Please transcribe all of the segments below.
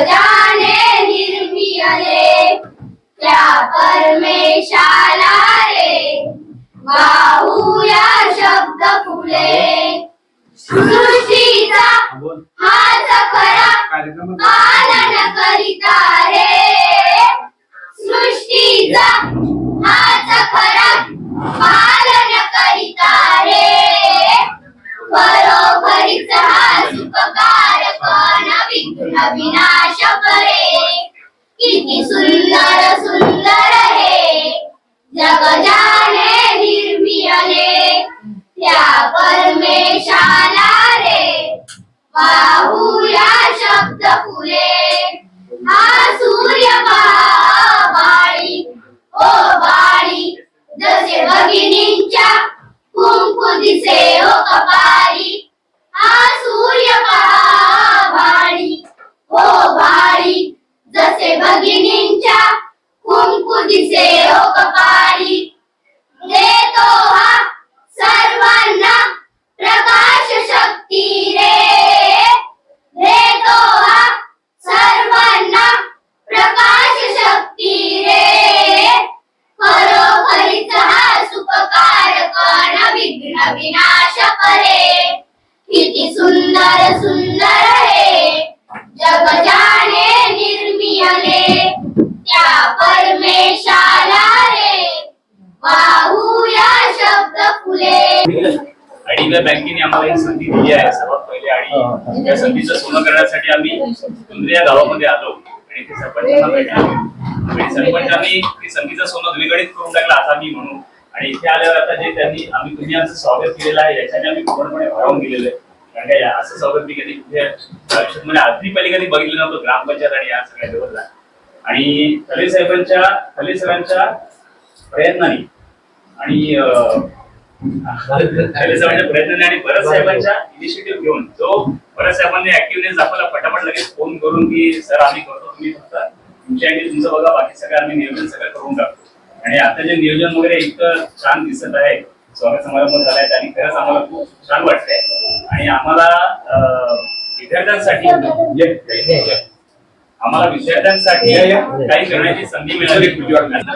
गजाने जाने निर्मियले त्या परमेशाला रे. वाहूया शब्द फुले. सृष्टीचा हाच खरा पालन करिता रे. सृष्टीचा हाच खरा पालन करिता रे. बरोबरीचा हा सुखकार अविनाश परे किती सुंदर सुंदर हे. जग जाने निर्मियले. त्या परमेशाला रे. पाहूया शब्द फुले. हा सूर्य पहा बाळी. ओ बाळी परमेशाला रे वाहूया शब्द फुले आयडीबीआय बँकेने आम्हाला ही संधी दिली आहे सर्वात पहिले आणि त्या संधीचं सोनं करण्यासाठी आम्ही या गावामध्ये आलो आणि ते सरपंचांना भेटलो. सरपंचांनी ती संधीचं सोनं द्विगणित करून टाकलं असं आम्ही म्हणू आणि इथे आल्यावर आता जे त्यांनी आम्ही तुम्ही आमचं स्वागत केलेलं आहे याच्याने आम्ही पूर्णपणे भारावून गेलेलो आहे. कारण का या- असं स्वागत मी कधी कुठे आयुष्यात म्हणजे आधी पहिले कधी बघितलं नव्हतं ग्रामपंचायत आणि या सगळ्या लेवलला. आणि खले साहेबांच्या खले सरांच्या प्रयत्नाने आणि साहेबांच्या प्रयत्नाने आणि भरत साहेबांच्या इनिशिएटिव्ह घेऊन. जो भरत साहेबांनी ऍक्टिव्हनेस दाखवला पटापट लगेच फोन करून की सर आम्ही करतो तुम्ही फक्त तुमच्या आणि तुमचं बघा बाकी सगळं आम्ही नियोजन सगळं करून टाकतो. आणि आता जे नियोजन वगैरे इतकं छान दिसत आहे स्वागत समारंभ झालाय आणि खरंच आम्हाला खूप छान वाटतंय. आणि आम्हाला विद्यार्थ्यांसाठी आम्हाला विद्यार्थ्यांसाठी काही करण्याची संधी मिळाली.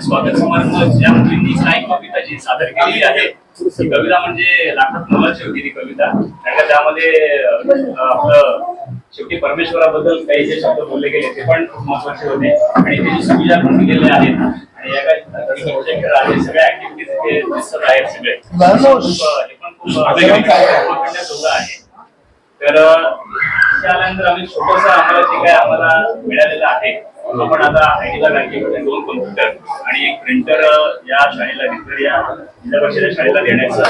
स्वागत समारंभ ज्या मुलींनी काही कविता जी सादर केलेली आहे. ती कविता म्हणजे लाखात मोलाची होती ती कविता. कारण का त्यामध्ये आपलं शेवटी परमेश्वराबद्दल काही जे शब्द बोलले गेले ते पण खूप महत्त्वाचे होते. आणि ते जे सुविधा पण दिलेले आहेत आणि या काही प्रोजेक्ट आहे सगळ्या ऍक्टिव्हिटीज दिसत आहेत सगळे. हे पण खूप करण्याजोगं आहे. तर त्यानंतर आम्ही छोटस आम्हाला जे काय आम्हाला मिळालेलं आहे आपण आता आयटीला बँकेमध्ये दोन कम्प्युटर आणि एक प्रिंटर या शाळेला विक्टोरिया जिल्हा परिषद शाळेला देण्याचं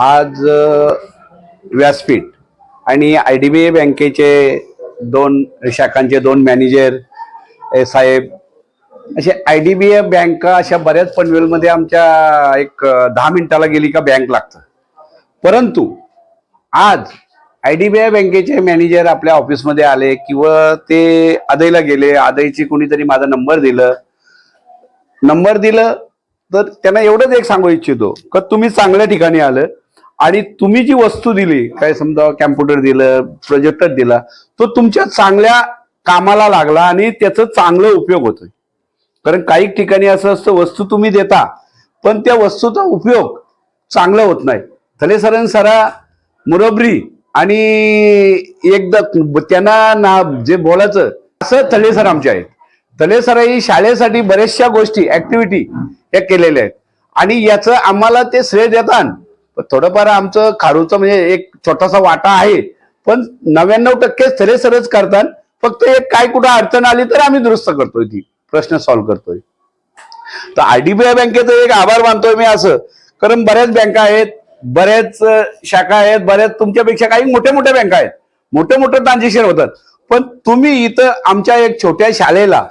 आज व्यासपीठ आणि आय डी बी आय बँकेचे दोन शाखांचे दोन मॅनेजर साहेब असे आय डी बी आय बँका अशा बऱ्याच पनवेलमध्ये आमच्या एक दहा मिनिटाला गेली का बँक लागतं. परंतु आज आय डी बी आय बँकेचे मॅनेजर आपल्या ऑफिसमध्ये आले किंवा ते आदईला गेले आदईची कोणीतरी माझा नंबर दिलं. नंबर दिलं तर त्यांना एवढंच एक सांगू इच्छितो का तुम्ही चांगल्या ठिकाणी आलं आणि तुम्ही जी वस्तू दिली काय समजा कॅम्प्युटर दिलं प्रोजेक्टर दिला तो तुमच्या चांगल्या कामाला लागला आणि त्याचं चांगलं उपयोग होतोय. कारण काही ठिकाणी असं असतं वस्तू तुम्ही देता पण त्या वस्तूचा उपयोग चांगला होत नाही. थले सरांनी सरा मुरबरी आणि एकदा त्यांना ना जे बोलायचं असं थलेसर आमचे आहेत. तळेसर ही शाळेसाठी बऱ्याचशा गोष्टी ऍक्टिव्हिटी या केलेल्या आहेत. आणि याचं आम्हाला ते श्रेय देतात. थोडंफार आमचं खारूचं म्हणजे एक छोटासा वाटा आहे पण नव्याण्णव टक्के थरेसरच करतात. फक्त एक काय कुठं अडचण आली तर आम्ही दुरुस्त करतोय ती प्रश्न सॉल्व्ह करतोय. तर आयडीबीआय बँकेचं एक आभार मानतोय मी असं. कारण बऱ्याच बँका आहेत बऱ्याच शाखा आहेत बऱ्याच तुमच्यापेक्षा काही मोठ्या मोठ्या बँका आहेत. मोठे मोठे ट्रान्झॅक्शन होतात. पण तुम्ही इथं आमच्या एक छोट्या शाळेला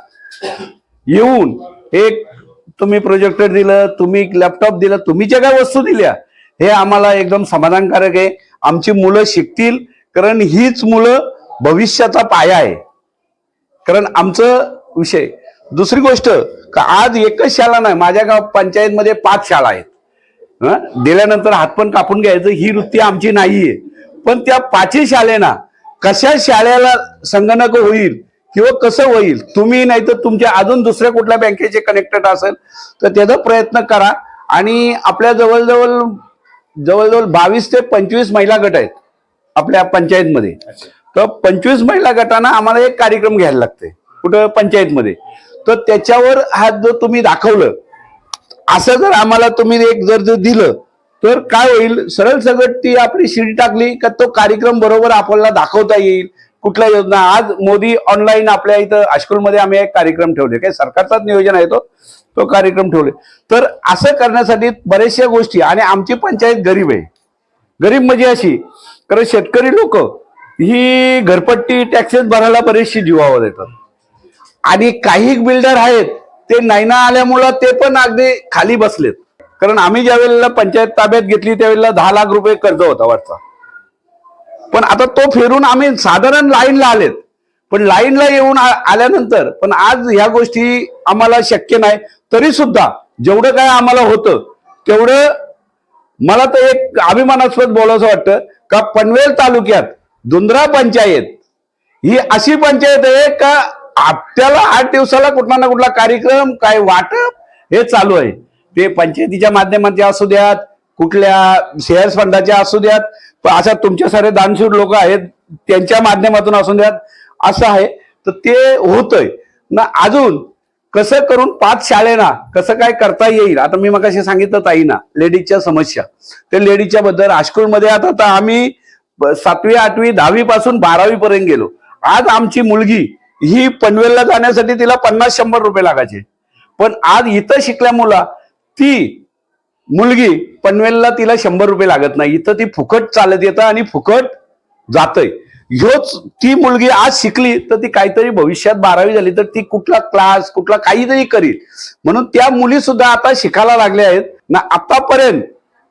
येऊन एक तुम्ही प्रोजेक्टर दिलं तुम्ही लॅपटॉप दिलं तुम्ही ज्या काय वस्तू दिल्या हे आम्हाला एकदम समाधानकारक आहे. आमची मुलं शिकतील कारण हीच मुलं भविष्याचा पाया आहे. कारण आमचं विषय. दुसरी गोष्ट का आज एकच शाळा नाही माझ्या गाव पंचायतमध्ये पाच शाळा आहेत. दिल्यानंतर हात पण कापून घ्यायचं. ही वृत्ती आमची नाहीये. पण त्या पाचही शाळेना कशा शाळेला संगणक होईल किंवा कसं होईल तुम्ही नाही तर तुमच्या अजून दुसऱ्या कुठल्या बँकेचे कनेक्टेड असेल तर त्याचा प्रयत्न करा. आणि आपल्या जवळजवळ जवळजवळ बावीस ते पंचवीस महिला गट आहेत आपल्या पंचायतमध्ये. तर पंचवीस महिला गटांना आम्हाला एक कार्यक्रम घ्यायला लागते कुठं पंचायतमध्ये. तर त्याच्यावर हा जो तुम्ही दाखवलं असं जर आम्हाला तुम्ही एक जर जर दिलं तर काय होईल? सरळ सगळं ती आपली शिडी टाकली का तो कार्यक्रम बरोबर आपल्याला दाखवता येईल. कुठल्या योजना? आज मोदी ऑनलाईन आपल्या इथं हायस्कूलमध्ये आम्ही एक कार्यक्रम ठेवले. काय सरकारचाच नियोजन आहे तो? तो कार्यक्रम ठेवले. तर असं करण्यासाठी बऱ्याचशा गोष्टी आणि आमची पंचायत गरीब आहे. गरीब म्हणजे अशी कारण शेतकरी लोक ही घरपट्टी टॅक्सेस भरायला बरेचशी जीवावर येतात. आणि काही बिल्डर आहेत ते नायना आल्यामुळं ते पण अगदी खाली बसलेत. कारण आम्ही ज्या वेळेला पंचायत ताब्यात घेतली त्यावेळेला दहा लाख रुपये कर्ज होता वाटचा पण आता तो फिरून आम्ही साधारण लाईनला आलेत. पण लाईनला येऊन आल्यानंतर पण आज ह्या गोष्टी आम्हाला शक्य नाही. तरी सुद्धा जेवढं काय आम्हाला होतं तेवढं मला तर एक अभिमानास्पद बोलावंसं वाटतं का पनवेल तालुक्यात दुंद्रा पंचायत ही अशी पंचायत आहे का आपल्याला आठ दिवसाला कुठला ना कुठला कार्यक्रम काय वाटप हे चालू आहे. ते पंचायतीच्या माध्यमाचे असू द्यात कुठल्या शेअर्स फंडाच्या असू द्यात पण अशा तुमच्या सारे दानशूर लोक आहेत त्यांच्या माध्यमातून असू द्यात असं आहे. तर ते होतंय. ना अजून कसं करून पाच शाळेना कसं काय करता येईल? आता मी मग सांगितलं ताईना लेडीजच्या समस्या. ते लेडीजच्या बद्दल हायस्कूलमध्ये आता आम्ही सातवी आठवी दहावी पासून बारावी पर्यंत गेलो. आज आमची मुलगी ही पनवेलला जाण्यासाठी तिला पन्नास शंभर रुपये लागायचे. पण आज इथं शिकल्या मुला ती मुलगी पनवेलला तिला शंभर रुपये लागत नाही. इथं ती फुकट चालत येतं आणि फुकट जातय. ह्योच ती मुलगी आज शिकली तर ती काहीतरी भविष्यात बारावी झाली तर ती कुठला क्लास कुठला काहीतरी करील. म्हणून त्या मुली सुद्धा आता शिकायला लागल्या आहेत. ना आतापर्यंत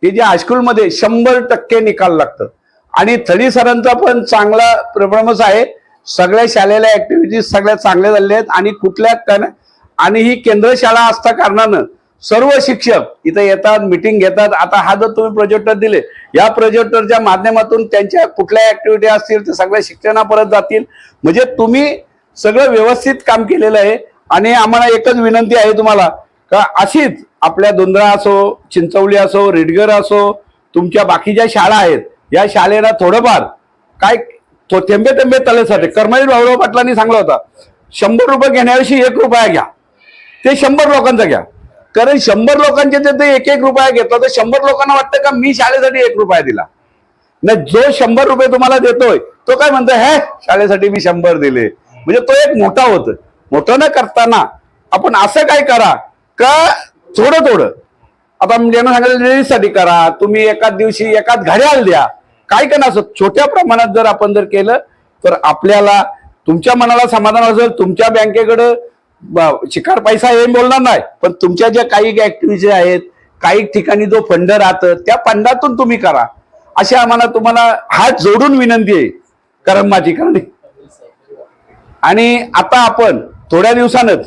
हे जे हायस्कूलमध्ये शंभर टक्के निकाल लागतं. आणि थडी सरांचा पण चांगला प्रफॉर्मन्स आहे. सगळ्या शाळेला ऍक्टिव्हिटीज सगळ्या चांगल्या झालेल्या आहेत आणि कुठल्या कन- आणि ही केंद्र शाळा असता कारणानं सर्व शिक्षक इथं येतात मिटिंग घेतात. आता हा जर तुम्ही प्रोजेक्टर दिले या प्रोजेक्टरच्या माध्यमातून त्यांच्या कुठल्या ऍक्टिव्हिटी असतील ते सगळ्या शिक्षणापर्यंत जातील. म्हणजे तुम्ही सगळं व्यवस्थित काम केलेलं आहे आणि आम्हाला एकच विनंती आहे तुम्हाला का अशीच आपल्या दोंदरा असो चिंचवली असो रेडगर असो तुमच्या बाकीच्या शाळा आहेत. या शाळेला थोडंफार काय तो थेंबे थेंबे तलेसाठी कर्मवीर भाऊराव पाटलांनी सांगला होता शंभर रुपये घेण्याविषयी एक रुपया घ्या. ते शंभर लोकांचा घ्या. कारण शंभर लोकांचे जर ते एक एक रुपया घेतला तर शंभर लोकांना वाटतं का मी शाळेसाठी एक रुपया दिला? नाही जो शंभर रुपये तुम्हाला देतोय तो काय म्हणतोय हे शाळेसाठी मी शंभर दिले. म्हणजे तो एक मोठा होत. मोठं न करताना आपण असं काय करा का थोडं थोडं आता ज्यांना सांगितलं लेडीजसाठी करा. तुम्ही एकाच दिवशी एकाच घड्याळ द्या. काय का असं छोट्या प्रमाणात जर आपण जर केलं तर आपल्याला तुमच्या मनाला समाधान असेल तुमच्या बँकेकडं शिकार पैसा हे बोलणार नाही. पण तुमच्या ज्या काही ऍक्टिव्हिटी आहेत काही ठिकाणी जो फंड राहतं त्या फंडातून तुम्ही करा. अशी आम्हाला तुम्हाला हात जोडून विनंती आहे. कारण माझी करणे. आणि आता आपण थोड्या दिवसानच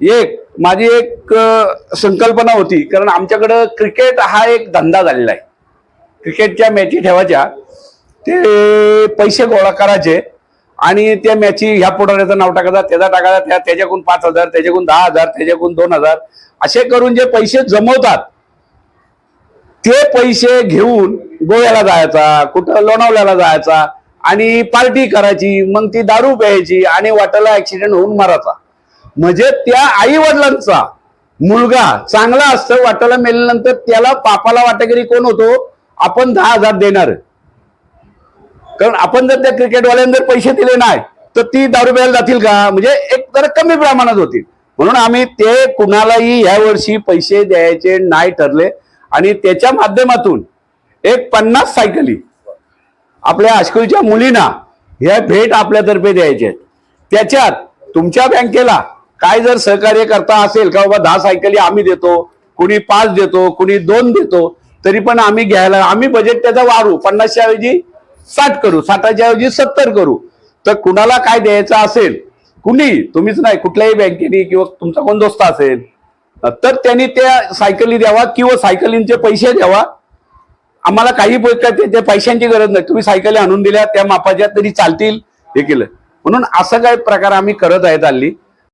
एक माझी एक संकल्पना होती. कारण आमच्याकडं क्रिकेट हा एक धंदा झालेला आहे. क्रिकेटच्या मॅची ठेवायच्या ते पैसे गोळा करायचे आणि त्या मॅची ह्या पुढाऱ्याचं नाव टाकायचं त्याचा टाकायचा त्या त्याच्याकडून पाच हजार त्याच्याकडून दहा हजार त्याच्याकडून दोन हजार असे करून जे पैसे जमवतात ते पैसे घेऊन गोव्याला जायचा कुठं लोणावल्याला जायचा आणि पार्टी करायची मग ती दारू प्यायची आणि वाटाला ऍक्सिडेंट होऊन मारायचा. म्हणजे त्या आई वडिलांचा मुलगा चांगला असतं वाटेला मेल्यानंतर त्याला पापाला वाटेकरी कोण होतो? आपण दहा हजार देणार. कारण आपण जर त्या क्रिकेटवाल्यांना जर पैसे दिले नाही तर ती दारू प्यायला जातील का? म्हणजे एक जरा कमी प्रमाणात होतील. म्हणून आम्ही ते कुणालाही ह्या वर्षी पैसे द्यायचे नाही ठरले. आणि त्याच्या माध्यमातून एक पन्नास सायकली आपल्या हायस्कूलच्या मुलींना ह्या भेट आपल्यातर्फे द्यायचे आहेत. त्याच्यात तुमच्या बँकेला काय जर सहकार्य करता असेल का बाबा दहा सायकली आम्ही देतो कुणी पाच देतो कुणी दोन देतो तरी पण आम्ही घ्यायला आम्ही बजेट त्याचा वाढू पन्नासच्या ऐवजी साठ करू साठाच्या ऐवजी सत्तर करू. तर कुणाला काय द्यायचं असेल? कुणी? तुम्हीच नाही. कुठल्याही बँकेने किंवा तुमचा कोण दोस्त असेल. तर त्यांनी त्या सायकली द्यावा किंवा सायकलींचे पैसे द्यावा. आम्हाला काही त्या पैशांची गरज नाही. तुम्ही सायकली आणून दिल्या त्या मापाच्या तरी चालतील. हे केलं. म्हणून असं काय प्रकार आम्ही करत आहेत हल्ली.